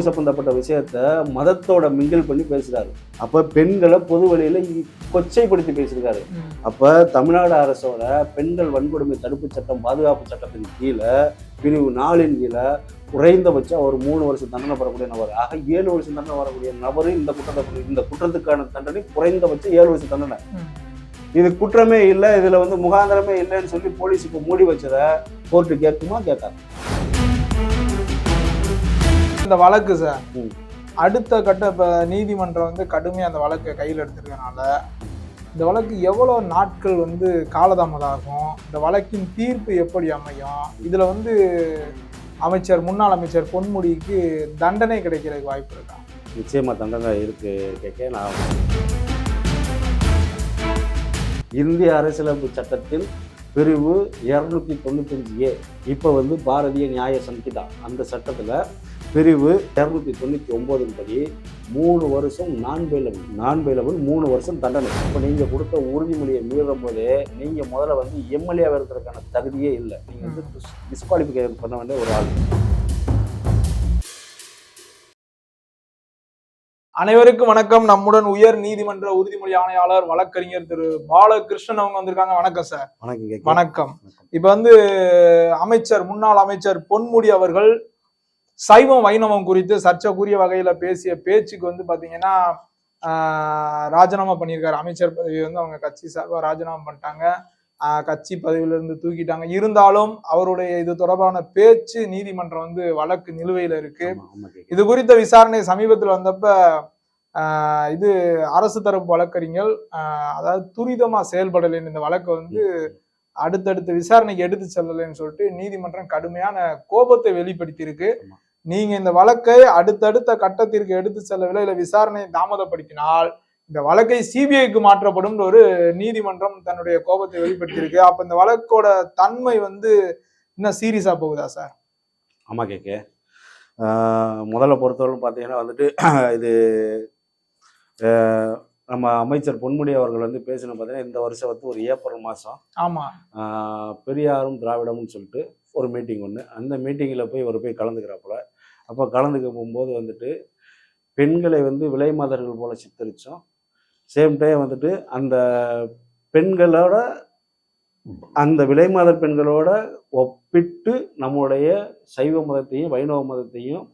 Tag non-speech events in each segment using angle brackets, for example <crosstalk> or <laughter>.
உணவு சம்பந்தப்பட்ட விஷயத்த மதத்தோட மிங்கிள் பண்ணி பேசுறாரு. அப்ப பெண்களை பொது வழியில கொச்சைப்படுத்தி பேசியிருக்காரு. அப்ப தமிழ்நாடு அரசோட பெண்கள் வன்கொடுமை தடுப்பு சட்டம் பாதுகாப்பு சட்டத்தின் கீழே பிரிவு நாலின் கீழே குறைந்தபட்சம் ஒரு மூணு வருஷம் தண்டனை பெறக்கூடிய நபர். ஆக ஏழு வருஷம் தண்டனை வரக்கூடிய நபர் இந்த குற்றத்தை இந்த குற்றத்துக்கான தண்டனை குறைந்தபட்சம் ஏழு வருஷம் தண்டனை. இது குற்றமே இல்லை இதுல வந்து முகாந்திரமே இல்லைன்னு சொல்லி போலீஸ் இப்போ மூடி வச்சதை கோர்ட்டு கேட்குமா? கேட்காது. இந்த வழக்கு சார். அடுத்த கட்ட இப்ப நீதிமன்றம் வந்து கடுமையா அந்த வழக்கை கையில் எடுத்திருக்கனால இந்த வழக்கு எவ்வளோ நாட்கள் வந்து காலதாமதம் ஆகும்? இந்த வழக்கின் தீர்ப்பு எப்படி அமையும்? இதுல வந்து அமைச்சர் முன்னாள் அமைச்சர் பொன்முடிக்கு தண்டனை கிடைக்கிறதுக்கு வாய்ப்பு இருக்கா? நிச்சயமா தண்டனை இருக்கு கேட்க நான். இந்திய அரசியலமைப்பு சட்டத்தில் பிரிவு இரநூத்தி தொண்ணூத்தஞ்சு ஏ இப்போ வந்து பாரதிய நியாய சங்கிதா அந்த சட்டத்தில் பிரிவு இரநூத்தி தொண்ணூற்றி ஒம்போதின் படி மூணு வருஷம் நான் பெயிலபிள் நான் பெயிலபிள் மூணு வருஷம் தண்டனை. இப்போ நீங்கள் கொடுத்த உறுதிமொழியை மீறும் போதே நீங்கள் முதல்ல வந்து எம்எல்ஏ இருக்கிறதுக்கான தகுதியே இல்லை. நீங்கள் வந்து டிஸ்குவாலிஃபிகேஷன் பண்ண வேண்டிய ஒரு ஆள். அனைவருக்கும் வணக்கம். நம்முடன் உயர் நீதிமன்ற உறுதிமொழி ஆணையாளர் வழக்கறிஞர் திரு பாலகிருஷ்ணன் அவங்க வந்திருக்காங்க. வணக்கம் சார். வணக்கம். வணக்கம். இப்ப வந்து அமைச்சர் முன்னாள் அமைச்சர் பொன்முடி அவர்கள் சைவம் வைணவம் குறித்து சர்ச்சைக்குரிய வகையில பேசிய பேச்சுக்கு வந்து பாத்தீங்கன்னா ஆஹ், ராஜினாமா பண்ணியிருக்காரு. அமைச்சர் பதவி வந்து அவங்க கட்சி சார்பாக ராஜினாமா பண்ணிட்டாங்க. கட்சி பதவியில இருந்து தூக்கிட்டாங்க. இருந்தாலும் அவருடைய இது தொடர்பான பேச்சு நீதிமன்றம் வந்து வழக்கு நிலுவையில இருக்கு. இது குறித்த விசாரணை சமீபத்தில் வந்தப்ப ஆஹ், இது அரசு தரப்பு வழக்கறிஞர் ஆஹ், அதாவது துரிதமா செயல்படலைன்னு இந்த வழக்கை வந்து அடுத்தடுத்த விசாரணைக்கு எடுத்து செல்லலைன்னு சொல்லிட்டு நீதிமன்றம் கடுமையான கோபத்தை வெளிப்படுத்தி இருக்கு. நீங்க இந்த வழக்கை அடுத்தடுத்த கட்டத்திற்கு எடுத்து செல்லவில்லை இல்ல விசாரணை தாமதப்படுத்தினால் இந்த வழக்கை சிபிஐக்கு மாற்றப்படும் ஒரு நீதிமன்றம் தன்னுடைய கோபத்தை வெளிப்படுத்தி இருக்கு அப்ப இந்த வழக்கோட தன்மை வந்து இன்னும் சீரியஸா போகுதா சார்? ஆமா ஆஹ் முதல்ல பொறுத்தவரை பார்த்தீங்கன்னா வந்துட்டு <clears throat> இது நம்ம அமைச்சர் பொன்முடி அவர்கள் வந்து பேசின பார்த்தீங்கன்னா இந்த வருஷம் வந்து ஒரு ஏப்ரல் மாதம் ஆமா. பெரியாரும் திராவிடமும் சொல்லிட்டு ஒரு மீட்டிங் ஒன்று அந்த மீட்டிங்கில் போய் ஒரு போய் கலந்துக்கிறாப்புல அப்போ கலந்துக்க போகும்போது வந்துட்டு பெண்களை வந்து விலை மாதர்கள் போல் சித்தரித்தோம் சேம் டைம் வந்துட்டு அந்த பெண்களோட அந்த விலை மாதர் பெண்களோட ஒப்பிட்டு நம்முடைய சைவ மதத்தையும் வைணவ மதத்தையும்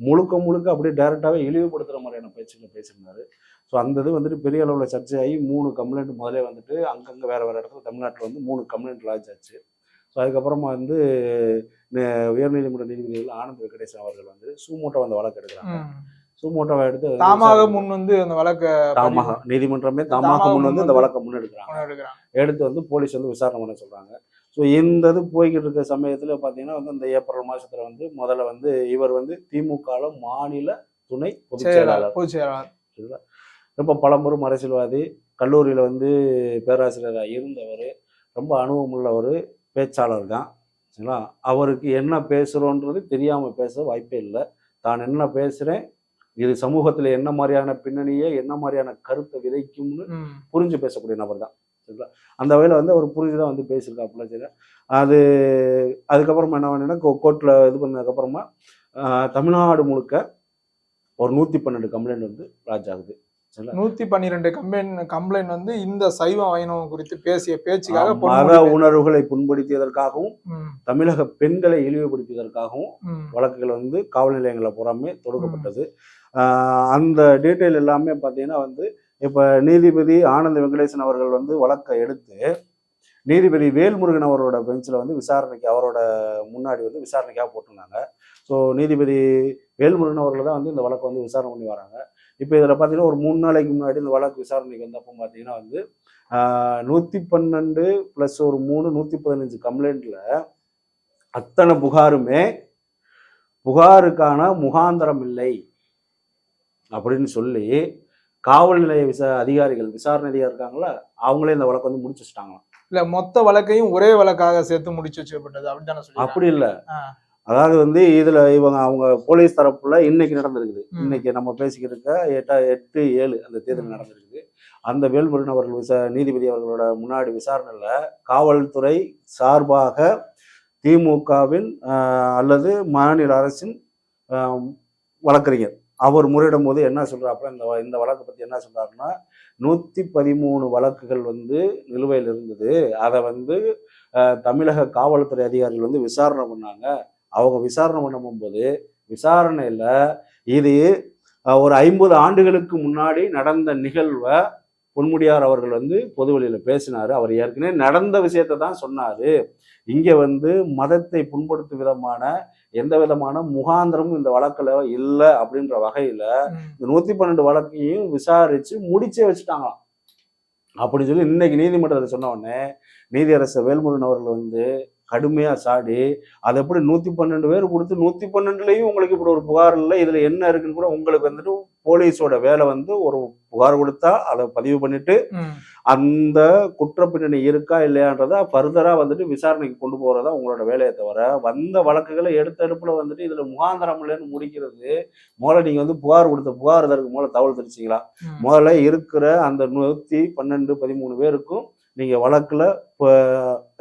முழுக்க முழுக்க அப்படியே டைரெக்டாகவே இழிவுபடுத்துகிற மாதிரியான பேச்சுக்களை பேசியிருந்தாரு. ஸோ அந்த இது வந்துட்டு பெரிய அளவில் சர்ச்சையாகி மூணு கம்ப்ளைண்ட் முதலே வந்துட்டு அங்கங்கே வேறு வேறு இடத்துல தமிழ்நாட்டில் வந்து மூணு கம்ப்ளைண்ட் லாஜ் ஆச்சு. ஸோ அதுக்கப்புறமா வந்து உயர்நீதிமன்ற நீதிபதிகள் ஆனந்த் வெங்கடேசன் அவர்கள் வந்து சூமோட்டோ அந்த வழக்கு எடுக்கிறாங்க. சூமோட்டோவை எடுத்து தாமாக முன் வந்து அந்த வழக்கை தாமாக நீதிமன்றமே தாமாக முன் வந்து வந்து வழக்கை முன்னெடுக்கிறாங்க. எடுத்து வந்து போலீஸ் வந்து விசாரணை பண்ண சொல்றாங்க. ஸோ இந்த இது போய்கிட்டு இருக்க சமயத்தில் பார்த்தீங்கன்னா வந்து இந்த ஏப்ரல் மாசத்துல வந்து முதல்ல வந்து இவர் வந்து திமுக மாநில துணை பொதுச் செயலாளர் செயலாளர். பொதுச் செயலாளர். ரொம்ப பழம்பெரும் அரசியல்வாதி கல்லூரியில் வந்து பேராசிரியராக இருந்தவர் ரொம்ப அனுபவம் உள்ளவர் பேச்சாளர் தான் சரிங்களா? அவருக்கு என்ன பேசுகிறோன்றது தெரியாமல் பேச வாய்ப்பே இல்லை. தான் என்ன பேசுகிறேன் இது சமூகத்தில் என்ன மாதிரியான பின்னணியை என்ன மாதிரியான கருத்தை விதைக்கும்னு. புரிஞ்சு பேசக்கூடிய நபர் தான் சரிங்களா? அந்த வகையில் வந்து அவர் புரிஞ்சு தான் வந்து பேசியிருக்காப்புல சரி. அது அதுக்கப்புறமா என்ன பண்ணீங்கன்னா கோர்ட்டில் இது பண்ணதுக்கப்புறமா தமிழ்நாடு முழுக்க ஒரு நூற்றி பன்னெண்டு கம்ப்ளைண்ட் வந்து லாட்ஜ் ஆகுது. நூத்தி பன்னிரெண்டு கம்ப்ளைண்ட் கம்ப்ளைண்ட் வந்து இந்த சைவ வைணவம் குறித்து பேசிய பேச்சுக்காக மத உணர்வுகளை புண்படுத்தியதற்காகவும் தமிழக பெண்களை இழிவுபடுத்தியதற்காகவும் வழக்குகள் வந்து காவல் நிலையங்களை புறாமே தொடுக்கப்பட்டது. அந்த டீட்டெயில் எல்லாமே பார்த்தீங்கன்னா வந்து இப்போ நீதிபதி ஆனந்த வெங்கடேசன் அவர்கள் வந்து வழக்கை எடுத்து நீதிபதி வேல்முருகன் அவரோட பெஞ்சில் வந்து விசாரணைக்கு அவரோட முன்னாடி வந்து விசாரணைக்காக போட்டிருந்தாங்க. ஸோ நீதிபதி வேல்முருகன் அவர்கள் தான் வந்து இந்த வழக்கை வந்து விசாரணை பண்ணி வராங்க. இப்போ இதில் பார்த்தீங்கன்னா ஒரு மூணு நாளைக்கு முன்னாடி இந்த வழக்கு விசாரணைக்கு வந்தப்போ பார்த்தீங்கன்னா வந்து நூற்றி பன்னெண்டு ப்ளஸ் ஒரு மூணு நூற்றி பதினஞ்சு கம்ப்ளைண்ட்டில் அத்தனை புகாருமே புகாருக்கான முகாந்தரம் இல்லை அப்படின்னு சொல்லி காவல் நிலைய விசா அதிகாரிகள் விசாரணை அதிகாரி இருக்காங்களா அவங்களே இந்த வழக்கு வந்து முடிச்சு வச்சுட்டாங்களாம். இல்ல மொத்த வழக்கையும் ஒரே வழக்காக சேர்த்து முடிச்சு வச்சுக்கப்பட்டது அப்படித்தானே சொல்லி அப்படி இல்லை. அதாவது வந்து இதுல இவங்க அவங்க போலீஸ் தரப்புல இன்னைக்கு நடந்திருக்குது. இன்னைக்கு நம்ம பேசிக்கிட்டு எட்டா எட்டு ஏழு அந்த தேர்தல். நடந்திருக்குது. அந்த வேல்முருகன் அவர்கள் விசா நீதிபதி அவர்களோட முன்னாடி விசாரணையில காவல்துறை சார்பாக திமுகவின் அல்லது மாநில அரசின் வழக்கறிஞர். அவர் முறையிடும் போது என்ன சொல்றாப்புல இந்த இந்த வழக்கை பத்தி என்ன சொல்றாருன்னா நூத்தி பதிமூணு வழக்குகள் வந்து நிலுவையில் இருந்தது. அதை வந்து தமிழக காவல்துறை அதிகாரிகள் வந்து விசாரணை பண்ணாங்க. அவங்க விசாரணை பண்ணும்போது விசாரணையில இது ஒரு ஐம்பது ஆண்டுகளுக்கு முன்னாடி நடந்த நிகழ்வை பொன்முடியார் அவர்கள் வந்து பொதுவெளியில பேசினாரு. அவர் ஏற்கனவே நடந்த விஷயத்தை தான் சொன்னாரு. இங்க வந்து மதத்தை புண்படுத்தும் விதமான எந்த விதமான முகாந்திரமும் இந்த வழக்குல இல்லை அப்படின்ற வகையில. இந்த நூத்தி பன்னெண்டு வழக்கையும் விசாரிச்சு முடிச்சே வச்சுட்டாங்களாம். அப்படி சொல்லி இன்னைக்கு நீதிமன்றத்தில் சொன்ன உடனே நீதியரசர் வேல்முருகன் அவர்கள் வந்து கடுமையா சாடி அது எப்படி நூத்தி பன்னெண்டு பேர் கொடுத்து நூத்தி பன்னெண்டுலயும் உங்களுக்கு இப்படி ஒரு புகார் இல்லை இதுல என்ன இருக்குன்னு கூட உங்களுக்கு வந்துட்டு போலீஸோட வேலை வந்து ஒரு புகார் கொடுத்தா அதை பதிவு பண்ணிட்டு. அந்த குற்ற பின்னணி இருக்கா இல்லையான்றத ஃபர்தரா வந்துட்டு விசாரணைக்கு கொண்டு போறதா உங்களோட வேலையை தவிர வந்த வழக்குகளை எடுத்த எடுப்புல வந்துட்டு இதுல முகாந்திரம் இல்லைன்னு முடிக்கிறது முதல்ல நீங்க வந்து புகார் கொடுத்த புகார் இதற்கு முதல்ல தகவல் தெரிவிச்சிங்களா ம். முதல்ல இருக்கிற அந்த நூத்தி பன்னெண்டு பதிமூணு பேருக்கும் நீங்கள் வழக்கில் இப்போ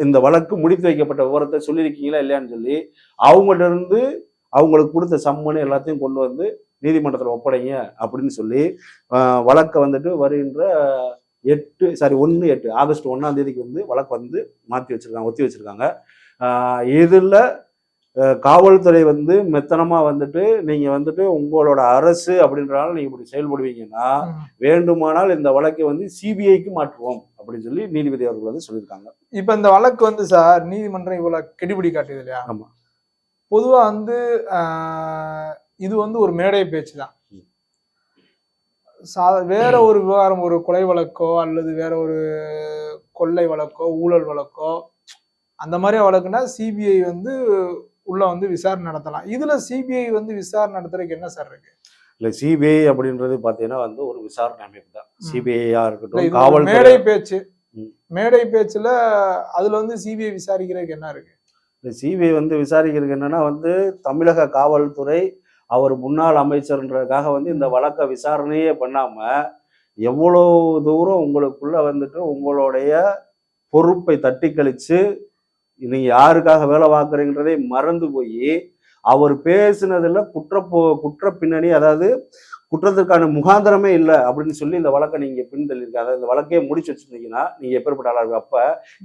இந்த வழக்கு முடித்து வைக்கப்பட்ட விவரத்தை சொல்லியிருக்கீங்களா இல்லையான்னு சொல்லி அவங்கள்ட்ட இருந்து அவங்களுக்கு கொடுத்த சம்மனு எல்லாத்தையும் கொண்டு வந்து நீதிமன்றத்தில் ஒப்படைங்க அப்படின்னு சொல்லி வழக்கை வந்துட்டு வருகின்ற எட்டு சாரி ஒன்று எட்டு ஆகஸ்ட் ஒன்றாம் தேதிக்கு வந்து வழக்கு வந்து மாற்றி வச்சுருக்காங்க ஒத்தி வச்சுருக்காங்க. இதில் காவல்துறை வந்து மெத்தனமா வந்துட்டு நீங்க வந்துட்டு உங்களோட அரசு அப்படின்றனால நீங்க இப்படி செயல்படுவீங்கன்னா. வேண்டுமானால் இந்த வழக்கை வந்து சிபிஐக்கு மாற்றுவோம் அப்படின்னு சொல்லி நீதிபதி அவர்கள் வந்து சொல்லியிருக்காங்க இப்ப இந்த வழக்கு வந்து சார் நீதிமன்றம் இவ்வளவு கெடுபிடி காட்டுது இல்லையா ஆமா. பொதுவா வந்து ஆஹ், இது வந்து ஒரு மேடை பேச்சு தான். சா- வேற ஒரு விவகாரம் ஒரு கொலை வழக்கோ அல்லது வேற ஒரு கொள்ளை வழக்கோ ஊழல் வழக்கோ அந்த மாதிரி வழக்குனா சிபிஐ வந்து உள்ள வந்து விசாரணை நடத்தலாம். இதுல சிபிஐ வந்து விசாரணை நடத்துறதுக்கு என்ன சார் இருக்கு? இல்ல சிபிஐ அப்படின்றது பாத்தீங்கன்னா வந்து ஒரு விசாரணை அமைப்பு தான். சிபிஐயா இருக்கட்டும் காவல்துறை மேடை பேச்சு. மேடை பேச்சுல அதுல வந்து சிபிஐ விசாரிக்கிறதுக்கு என்ன இருக்கு? சிபிஐ வந்து விசாரிக்கிறதுக்கு என்னன்னா வந்து தமிழக காவல்துறை அவர் முன்னாள் அமைச்சர்ன்றதுக்காக வந்து இந்த வழக்கை விசாரணையே பண்ணாம எவ்வளவு தூரம் உங்களுக்குள்ள வந்துட்டு உங்களுடைய பொறுப்பை தட்டி கழிச்சு நீங்க யாருக்காக வேலை பார்க்குறீங்கன்றதை மறந்து போய் அவர் பேசுனதுல குற்ற போ- குற்ற பின்னணி அதாவது குற்றத்திற்கான முகாந்திரமே இல்லை அப்படின்னு சொல்லி இந்த வழக்கை நீங்க பின்தள்ளிருக்க அதாவது இந்த வழக்கையே முடிச்சு வச்சிருந்தீங்கன்னா நீங்க எப்பேற்பட்ட ஆளா இருக்கு அப்ப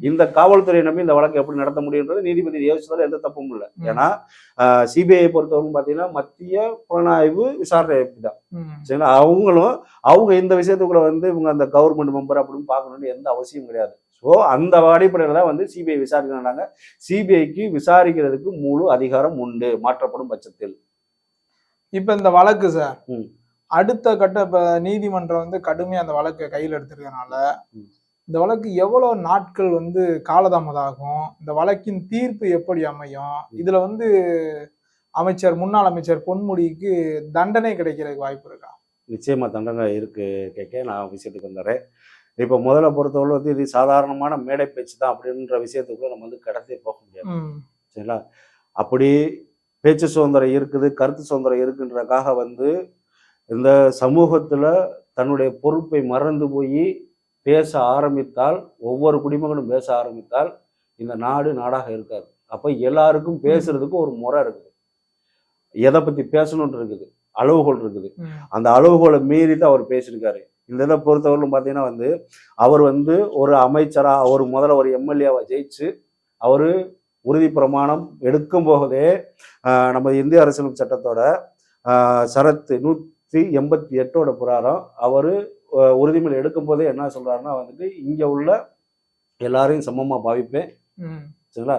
இந்த காவல்துறையை நம்பி இந்த வழக்கை எப்படி நடத்த முடியுன்றது நீதிபதி யோசிச்சதால எந்த தப்பும் இல்லை. ஏன்னா சிபிஐ பொறுத்தவரைக்கும் பாத்தீங்கன்னா மத்திய புலனாய்வு விசாரணை தான். சரிங்களா? அவங்களும் அவங்க இந்த விஷயத்துக்குள்ள வந்து இவங்க அந்த கவர்மெண்ட் மெம்பர் அப்படின்னு பார்க்கணும்னு எந்த அவசியம் கிடையாது. ஸோ அந்த அடிப்படையில் தான் வந்து சிபிஐ விசாரிக்கிறாங்க சிபிஐக்கு விசாரிக்கிறதுக்கு முழு அதிகாரம் உண்டு மாற்றப்படும் பட்சத்தில். இப்ப இந்த வழக்கு சார். அடுத்த கட்ட இப்ப நீதிமன்றம் வந்து கடுமையா அந்த வழக்கை கையில் எடுத்திருக்கனால. இந்த வழக்கு எவ்வளவு நாட்கள் வந்து காலதாமதம் ஆகும் இந்த வழக்கின் தீர்ப்பு எப்படி அமையும்? இதுல வந்து அமைச்சர் முன்னாள் அமைச்சர் பொன்முடிக்கு தண்டனை கிடைக்கிறதுக்கு வாய்ப்பு இருக்கா? நிச்சயமா தண்டனை இருக்கு கேட்க நான் விஷயத்துக்கு வந்துடுறேன் இப்போ முதல்ல பொறுத்தவரை வந்து இது சாதாரணமான மேடை பேச்சு தான் அப்படின்ற விஷயத்துக்குள்ள நம்ம வந்து கடத்தே போக முடியாது. சரிங்களா? அப்படி பேச்சு சுதந்திரம் இருக்குது கருத்து சுதந்திரம் இருக்குன்றக்காக வந்து இந்த சமூகத்துல தன்னுடைய பொறுப்பை மறந்து போய் பேச ஆரம்பித்தால் ஒவ்வொரு குடிமகனும் பேச ஆரம்பித்தால் இந்த நாடு நாடாக இருக்காது. அப்ப எல்லாருக்கும் பேசுறதுக்கு ஒரு முறை இருக்குது. எதை பத்தி பேசணும்னு இருக்குது? அளவுகோல் இருக்குது. அந்த அளவுகோலை மீறி தான் அவர் பேசியிருக்காரு. இந்த இதை பொறுத்தவரையிலும் பார்த்தீங்கன்னா வந்து அவர் வந்து ஒரு அமைச்சரா அவர் முதல்ல ஒரு எம்எல்ஏவை ஜெயிச்சு அவர் உறுதி பிரமாணம் எடுக்கும் போதே நம்ம இந்திய அரசியலமைப்பு சட்டத்தோட சரத்து நூற்றி எண்பத்தி எட்டோட பிரகாரம் அவர் உறுதிமொழி எடுக்கும் போதே என்ன சொல்றாருன்னா வந்துட்டு இங்க உள்ள எல்லாரையும் சமமா பாவிப்பேன். சரிங்களா?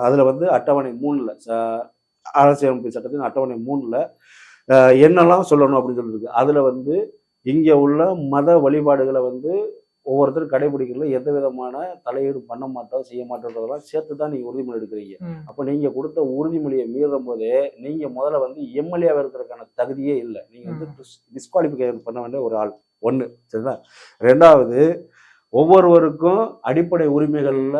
அதுல வந்து அட்டவணை மூணுல ச- அரசியலமைப்பு சட்டத்தின் அட்டவணை மூணுல என்னெல்லாம் சொல்லணும் அப்படின்னு சொல்லிருக்கு அதுல வந்து இங்க உள்ள மத வழிபாடுகளை வந்து ஒவ்வொருத்தரும் கடைபிடிக்கிறதுல எந்த விதமான தலையீடு பண்ண மாட்டோம் செய்ய மாட்டோன்றதெல்லாம் சேர்த்து தான் நீங்க உறுதிமொழி எடுக்கிறீங்க. அப்ப நீங்க கொடுத்த உறுதிமொழியை மீறும் போதே நீங்க முதல்ல வந்து எம்எல்ஏவா இருக்கிறதுக்கான தகுதியே இல்லை. நீங்க வந்து டிஸ்குவாலிஃபிகேஷன் பண்ண வேண்டிய ஒரு ஆள். ஒண்ணு. சரிங்களா? ரெண்டாவது ஒவ்வொருவருக்கும் அடிப்படை உரிமைகள்ல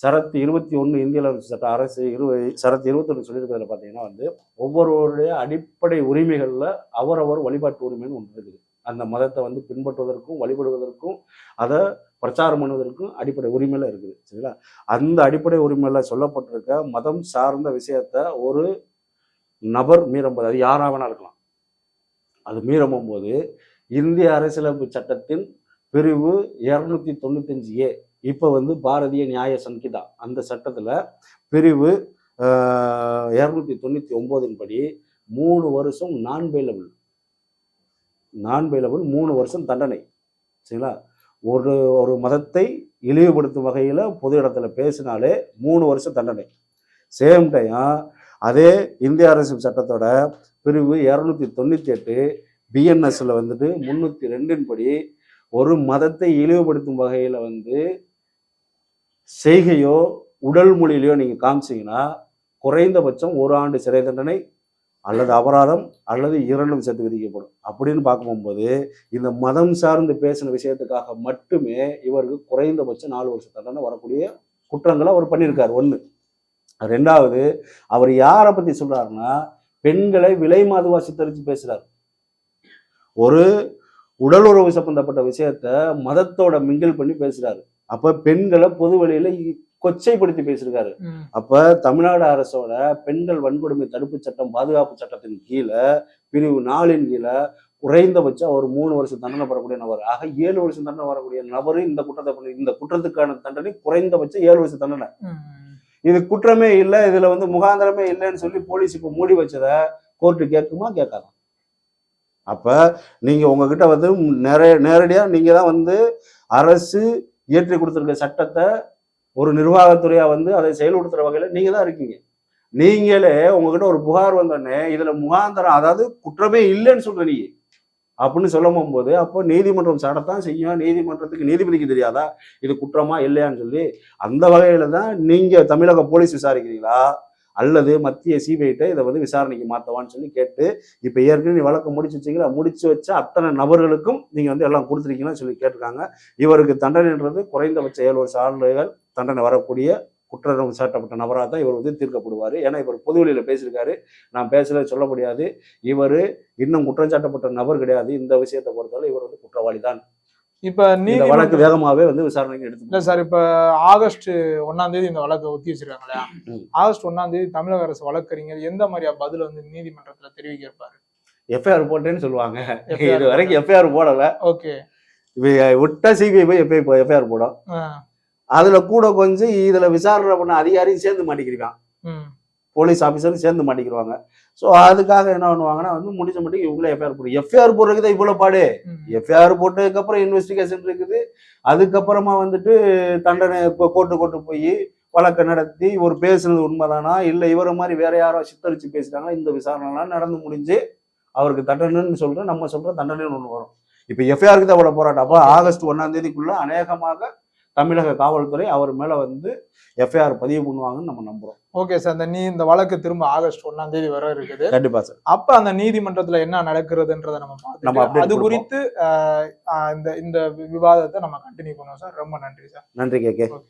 சரத்து இருபத்தி ஒன்று இந்திய அரசு சட்ட அரசு இரு சரத்து இருபத்தொன்று சொல்லியிருக்கிறதுல பார்த்தீங்கன்னா வந்து ஒவ்வொருவருடைய அடிப்படை உரிமைகளில் அவரவர் வழிபாட்டு உரிமைன்னு ஒன்று இருக்குது. அந்த மதத்தை வந்து பின்பற்றுவதற்கும் வழிபடுவதற்கும் அதை பிரச்சாரம் பண்ணுவதற்கும் அடிப்படை உரிமையில இருக்குது சரிங்களா? அந்த அடிப்படை உரிமையில சொல்லப்பட்டிருக்க மதம் சார்ந்த விஷயத்த ஒரு நபர் மீறும்போது அது யாரா வேணா இருக்கலாம். அது மீறும் போது இந்திய அரசியலமைப்பு சட்டத்தின் பிரிவு இரநூத்தி தொண்ணூத்தஞ்சு ஏ இப்போ வந்து பாரதிய நியாய சங்கிதா அந்த சட்டத்தில் பிரிவு இரநூத்தி தொண்ணூற்றி ஒம்போதின் படி மூணு வருஷம் நான் பெயிலபிள் நான் பெயிலபிள் மூணு வருஷம் தண்டனை. சரிங்களா? ஒரு ஒரு மதத்தை இழிவுபடுத்தும் வகையில் பொது இடத்துல பேசினாலே மூணு வருஷம் தண்டனை. சேம் டைம் அதே இந்திய அரசு சட்டத்தோட பிரிவு இரநூத்தி தொண்ணூற்றி எட்டு பிஎன்எஸ்ல வந்துட்டு முந்நூற்றி ரெண்டின் படி ஒரு மதத்தை இழிவுபடுத்தும் வகையில் வந்து செய்கையோ உடல் மொழியிலையோ நீங்கள் காமிச்சீங்கன்னா குறைந்தபட்சம் ஒரு ஆண்டு சிறை தண்டனை அல்லது அபராதம் அல்லது இரண்டும் சேர்த்து விதிக்கப்படும். அப்படின்னு பார்க்கும்போது இந்த மதம் சார்ந்து பேசின விஷயத்துக்காக மட்டுமே இவருக்கு குறைந்தபட்சம் நாலு வருஷம் தண்டனை வரக்கூடிய குற்றங்களை அவர் பண்ணியிருக்காரு. ஒன்று ரெண்டாவது அவர் யாரை பத்தி சொல்றாருன்னா பெண்களை விலை மாதுவா சித்தரித்து பேசுறாரு. ஒரு உடல் உறவு சம்பந்தப்பட்ட விஷயத்த மதத்தோட மிங்கிள் பண்ணி பேசுறாரு. அப்ப பெண்களை பொது வழியில கொச்சைப்படுத்தி பேசியிருக்காரு. அப்ப தமிழ்நாடு அரசோட பெண்கள் வன்கொடுமை தடுப்பு சட்டம் பாதுகாப்பு சட்டத்தின் கீழே பிரிவு நாலின் கீழே குறைந்தபட்சம் ஒரு மூணு வருஷம் தண்டனை வரக்கூடிய நபர் ஆக ஏழு வருஷம் தண்டனை வரக்கூடிய நபர் இந்த குற்றத்தை பண்ணி இந்த குற்றத்துக்கான தண்டனை குறைந்தபட்சம் ஏழு வருஷம் தண்டனை. இது குற்றமே இல்லை இதுல வந்து முகாந்திரமே இல்லைன்னு சொல்லி போலீஸ் இப்போ மூடி வச்சதை கோர்ட்டு கேட்குமா கேட்காதா அப்ப நீங்க உங்ககிட்ட வந்து நிறைய நேரடியா நீங்க தான் வந்து அரசு இயற்றி கொடுத்திருக்க சட்டத்தை ஒரு நிர்வாகத்துறையா வந்து அதை செயல்படுத்துற வகையில நீங்க தான் இருக்கீங்க. நீங்களே உங்ககிட்ட ஒரு புகார் வந்தோடனே இதுல முகாந்திரம் அதாவது குற்றமே இல்லைன்னு சொல்ற நீ அப்படின்னு சொல்ல போகும்போது அப்போ நீதிமன்றம் சடத்தான் செய்யும். நீதிமன்றத்துக்கு நீதிபதிக்கு தெரியாதா? இது குற்றமா இல்லையான்னு சொல்லி அந்த வகையில தான் நீங்க தமிழக போலீஸ் விசாரிக்கிறீங்களா? அல்லது மத்திய சிபிஐட்ட இதை வந்து விசாரணைக்கு மாத்தவான்னு சொல்லி கேட்டு இப்ப ஏற்கனவே நீ வழக்கு முடிச்சு வச்சீங்களா முடிச்சு வச்ச அத்தனை நபர்களுக்கும் நீங்க வந்து எல்லாம் கொடுத்துருக்கீங்கன்னு சொல்லி கேட்டிருக்காங்க. இவருக்கு தண்டனைன்றது குறைந்தபட்ச ஏழு வருஷ ஆண்டுகள் தண்டனை வரக்கூடிய குற்றம் சாட்டப்பட்ட நபராக தான் இவர் வந்து தீர்க்கப்படுவார். ஏன்னா இவர் பொதுவெளியில பேசியிருக்காரு. நான் பேசல சொல்ல முடியாது. இவர் இன்னும் குற்றம் சாட்டப்பட்ட நபர் கிடையாது. இந்த விஷயத்தை பொறுத்தவரை இவர் வந்து குற்றவாளி தான் இப்ப நீதிமன்றம் வழக்கு வேகமாவே வந்து விசாரணைக்கு எடுத்து இல்ல சார் இப்ப ஆகஸ்ட் ஒண்ணாம் தேதி இந்த வழக்கை ஒத்தி வச்சிருக்காங்க இல்லையா? ம். ஆகஸ்ட் ஒண்ணாம் தேதி தமிழக அரசு வழக்கறிஞர் எந்த மாதிரியா பதில் வந்து நீதிமன்றத்துல தெரிவிக்க இருப்பாரு எஃப்ஐஆர் போட்டேன்னு சொல்லுவாங்க. இது வரைக்கும் எஃப்ஐஆர் போடல. ஓகே. விட்டா சிபிஐ போய் எப்போ எஃப்ஐஆர் போடும். அதுல கூட கொஞ்சம் இதுல விசாரணை பண்ண அதிகாரியும் சேர்ந்து மாட்டிக்கிறான் போலீஸ் ஆஃபீஸரும் சேர்ந்து மாட்டிக்கிடுவாங்க ஸோ அதுக்காக என்ன பண்ணுவாங்கன்னா வந்து முடிஞ்ச மட்டும் இவங்களே எஃப்ஐஆர் போடும் எஃப்ஐஆர் போடுறதுக்கு தான் இவ்வளோ பாடு. எஃப்ஐஆர் போட்டதுக்கப்புறம் இன்வெஸ்டிகேஷன் இருக்குது. அதுக்கப்புறமா வந்துட்டு தண்டனை கோர்ட்டு கொண்டு போய் வழக்கை நடத்தி ஒரு பேசுனது உண்மைதானா? இல்லை இவரை மாதிரி வேற யாரோ சித்தரிச்சு பேசுறாங்களா இந்த விசாரணைலாம் நடந்து முடிஞ்சு அவருக்கு தண்டனைன்னு சொல்ற நம்ம சொல்ற தண்டனைன்னு ஒன்று வரும். இப்போ எஃப்ஐஆருக்கு தான் அவ்வளோ போராட்டம். அப்போ ஆகஸ்ட் ஒன்னாம் தேதிக்குள்ள அநேகமாக தமிழக காவல்துறை அவர் மேல வந்து எஃப்ஐஆர் பதிவு பண்ணுவாங்கன்னு நம்ம நம்புறோம். ஓகே சார் இந்த நீ இந்த வழக்கு திரும்ப ஆகஸ்ட் ஒண்ணாம் தேதி வர இருக்குது. கண்டிப்பா சார் அப்ப அந்த நீதிமன்றத்துல என்ன நடக்கிறதுன்றத நம்ம நம்ம அது. குறித்து இந்த இந்த விவாதத்தை நம்ம கண்டினியூ பண்ணுவோம் சார் ரொம்ப நன்றி சார் நன்றி கே கே.